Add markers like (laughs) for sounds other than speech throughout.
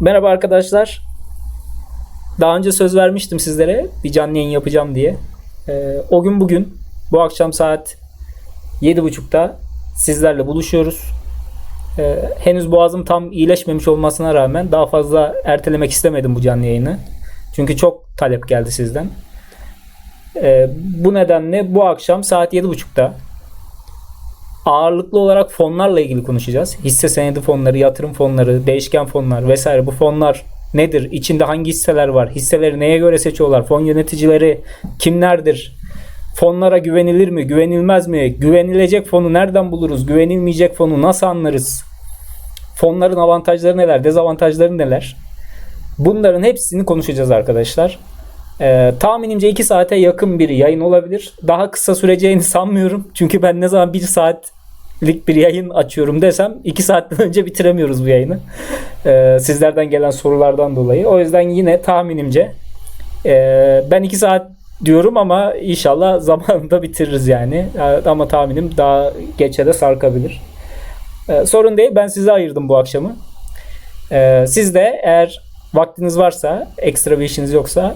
Merhaba arkadaşlar. Daha önce söz vermiştim sizlere bir canlı yayın yapacağım diye. Ee, o gün bugün bu akşam saat 7.30'da sizlerle buluşuyoruz. Ee, henüz boğazım tam iyileşmemiş olmasına rağmen daha fazla ertelemek istemedim bu canlı yayını. Çünkü çok talep geldi sizden. Ee, bu nedenle bu akşam saat 7.30'da ağırlıklı olarak fonlarla ilgili konuşacağız. Hisse senedi fonları, yatırım fonları, değişken fonlar vesaire bu fonlar nedir? İçinde hangi hisseler var? Hisseleri neye göre seçiyorlar? Fon yöneticileri kimlerdir? Fonlara güvenilir mi? Güvenilmez mi? Güvenilecek fonu nereden buluruz? Güvenilmeyecek fonu nasıl anlarız? Fonların avantajları neler? Dezavantajları neler? Bunların hepsini konuşacağız arkadaşlar. Ee, tahminimce 2 saate yakın bir yayın olabilir. Daha kısa süreceğini sanmıyorum. Çünkü ben ne zaman 1 saatlik bir yayın açıyorum desem 2 saatten (laughs) önce bitiremiyoruz bu yayını. Ee, sizlerden gelen sorulardan dolayı. O yüzden yine tahminimce e, ben 2 saat diyorum ama inşallah (laughs) zamanında bitiririz yani. Ee, Ama tahminim daha geçe de sarkabilir. Ee, sorun değil. Ben size ayırdım bu akşamı. Ee, siz de eğer vaktiniz varsa, ekstra bir işiniz yoksa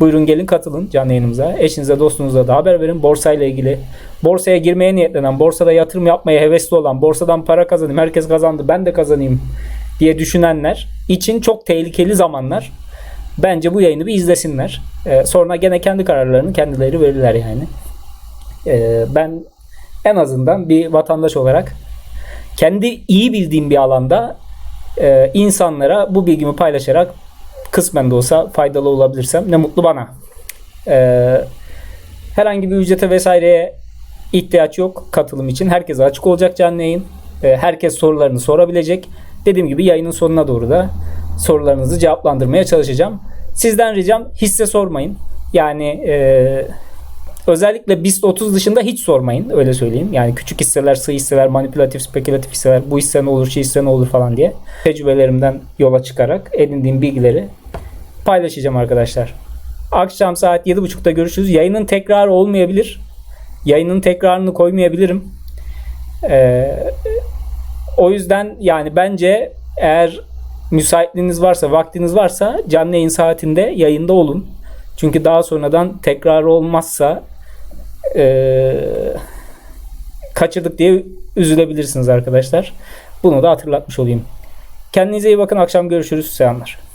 buyurun gelin katılın canlı yayınımıza. Eşinize, dostunuza da haber verin. Borsayla ilgili, borsaya girmeye niyetlenen, borsada yatırım yapmaya hevesli olan, borsadan para kazanayım, herkes kazandı, ben de kazanayım diye düşünenler için çok tehlikeli zamanlar. Bence bu yayını bir izlesinler. Ee, sonra gene kendi kararlarını kendileri verirler yani. Ee, ben en azından bir vatandaş olarak kendi iyi bildiğim bir alanda e, insanlara bu bilgimi paylaşarak kısmen de olsa faydalı olabilirsem ne mutlu bana. E, herhangi bir ücrete vesaireye ihtiyaç yok katılım için. Herkese açık olacak canlı yayın. E, herkes sorularını sorabilecek. Dediğim gibi yayının sonuna doğru da sorularınızı cevaplandırmaya çalışacağım. Sizden ricam hisse sormayın. Yani e, özellikle BIST 30 dışında hiç sormayın öyle söyleyeyim. Yani küçük hisseler, sığ hisseler, manipülatif, spekülatif hisseler, bu hisse ne olur, şu hisse ne olur falan diye tecrübelerimden yola çıkarak edindiğim bilgileri paylaşacağım arkadaşlar. Akşam saat 7.30'da görüşürüz. Yayının tekrarı olmayabilir. Yayının tekrarını koymayabilirim. Ee, o yüzden yani bence eğer müsaitliğiniz varsa, vaktiniz varsa canlı yayın saatinde yayında olun. Çünkü daha sonradan tekrar olmazsa eee, kaçırdık diye üzülebilirsiniz arkadaşlar. Bunu da hatırlatmış olayım. Kendinize iyi bakın. Akşam görüşürüz. Selamlar.